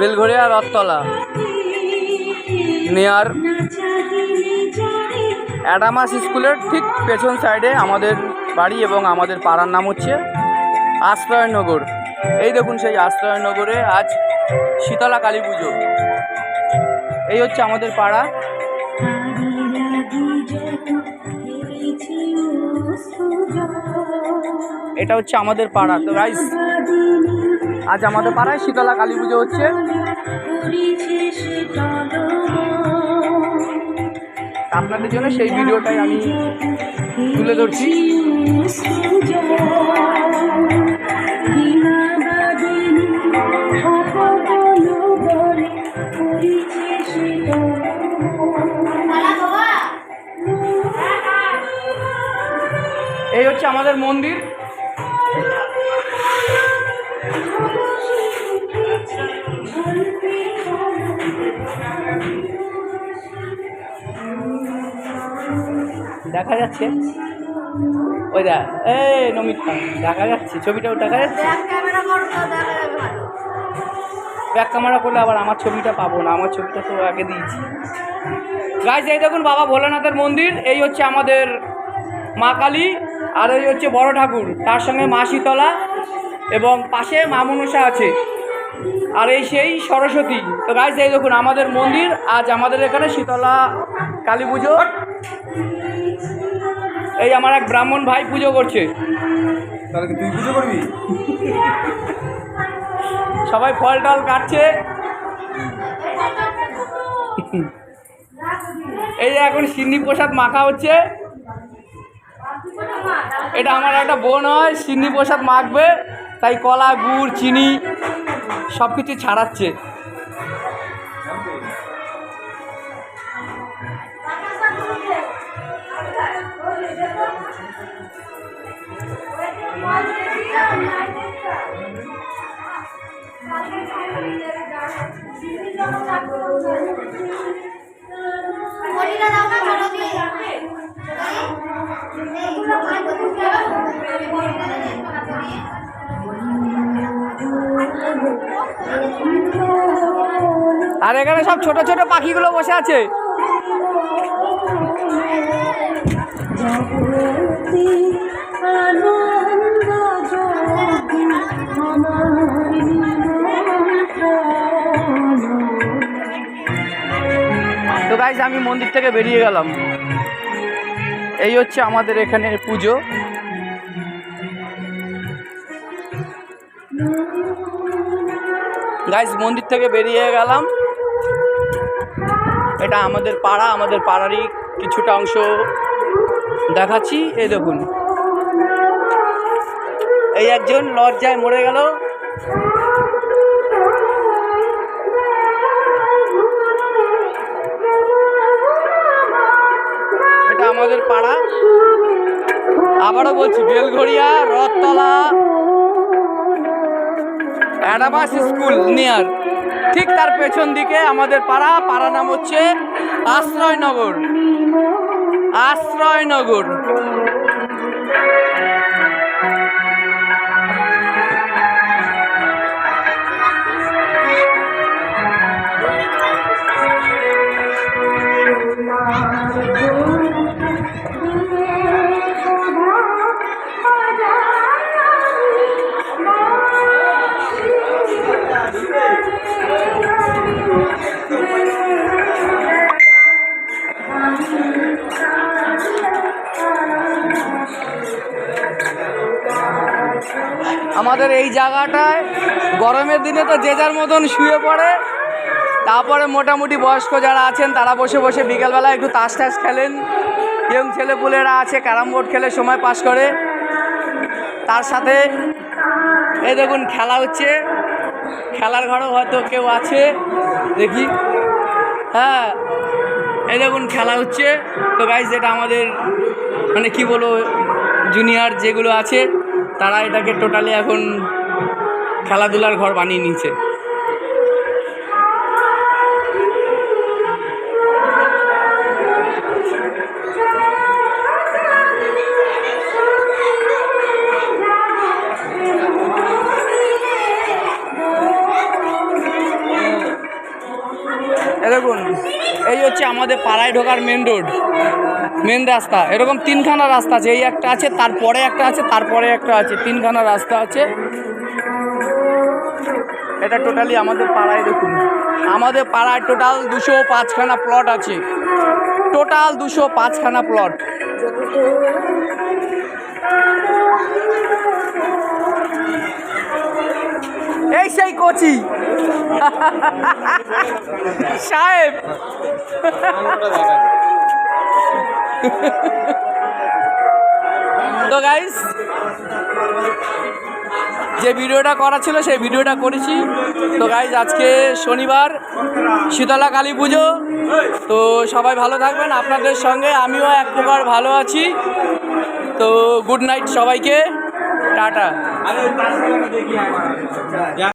বেলঘরিয়া রথতলা। নেয়ার অ্যাডামাস স্কুলের ঠিক পেছন সাইডে আমাদের বাড়ি এবং আমাদের পাড়ার নাম হচ্ছে আশ্রয়নগর। এই দেখুন সেই আশ্রয়নগরে আজ শীতলা কালী পুজো। এই হচ্ছে আমাদের পাড়া। এটা হচ্ছে আমাদের পাড়া। তো গাইস আজ আমাদের পাড়ায় শীতলা কালী পুজো হচ্ছে। আপনাদের জন্য সেই ভিডিওটাই আমি তুলে ধরছি। এই হচ্ছে আমাদের মন্দির। দেখা যাচ্ছে। ওই দেখ এই নমিত দেখা যাচ্ছে ছবিটাও দেখা যাচ্ছে। ব্যাক ক্যামেরা করলে আবার আমার ছবিটা পাবো না আমার ছবিটা তো আগে দিয়েছি। গাইজ এই দেখুন বাবা ভোলানাথের মন্দির এই হচ্ছে আমাদের মা কালী আর এই হচ্ছে বড় ঠাকুর তার সঙ্গে মা শীতলা এবং পাশে মা মনসা আছে। আর এই সেই সরস্বতী। তো গাইজ এই দেখুন আমাদের মন্দির আজ আমাদের এখানে শীতলা কালী পুজো। এই আমার এক ব্রাহ্মণ ভাই পুজো করছে। তাহলে তুই পুজো করবি? সবাই ফল টল কাটছে। এই যে এখন সিন্নি প্রসাদ মাখা হচ্ছে। এটা আমার একটা বোন হয় সিন্নি প্রসাদ মাখবে। তাই কলা গুড় চিনি সব কিছু ছাড়াচ্ছে। আর এখানে সব ছোট ছোট পাখিগুলো বসে আছে। গাইজ আমি মন্দির থেকে বেরিয়ে গেলাম। এই হচ্ছে আমাদের এখানে পুজো। গাইজ মন্দির থেকে বেরিয়ে গেলাম। এটা আমাদের পাড়া, আমাদের পাড়ারই কিছুটা অংশ। দেখাচ্ছি, এই দেখুন। এই একজন লজ্জায় মরে গেল। আমাদের পাড়া। আবারও বলছি, বেলঘড়িয়া, রথতলা অ্যাডাবাস স্কুল নিয়ার। ঠিক তার পেছন দিকে আমাদের পাড়া পাড়া নাম হচ্ছে আশ্রয়নগর। আশ্রয়নগর। আমাদের এই জায়গাটায় গরমের দিনে তো যে যার মতন শুয়ে পড়ে, তারপরে মোটামুটি বয়স্ক যারা আছেন, তারা বসে বসে বিকেলবেলা একটু তাস টাস খেলেন। ইয়ং ছেলেপুলেরা আছে, ক্যারাম বোর্ড খেলে সময় পাস করে। তার সাথে, এই দেখুন খেলা হচ্ছে। খেলার ঘরও হয়তো কেউ আছে, দেখি। হ্যাঁ এই দেখুন খেলা হচ্ছে। তো গাইজ যেটা আমাদের মানে কি বলব জুনিয়র যেগুলো আছে তারা এটাকে টোটালি এখন খেলাধুলার ঘর বানিয়ে নিয়েছে। দেখুন, এই হচ্ছে আমাদের পাড়ায় ঢোকার মেন রোড মেন রাস্তা। এরকম তিনখানা রাস্তা আছে। এই একটা আছে তারপরে একটা আছে তারপরে একটা আছে। তিনখানা রাস্তা আছে। এটা টোটালি আমাদের পাড়ায় দেখুন। আমাদের পাড়ায় টোটাল দুশো পাঁচখানা প্লট আছে। টোটাল দুশো পাঁচখানা প্লট এই সেই কোচি। সাহেব। তো গাইস যে ভিডিওটা করা ছিল সেই ভিডিওটা করেছি। তো গাইজ আজকে শনিবার, শীতলা কালী পুজো। তো সবাই ভালো থাকবেন, আপনাদের সঙ্গে আমিও এক প্রকার ভালো আছি। তো গুড নাইট সবাইকে, টাটা।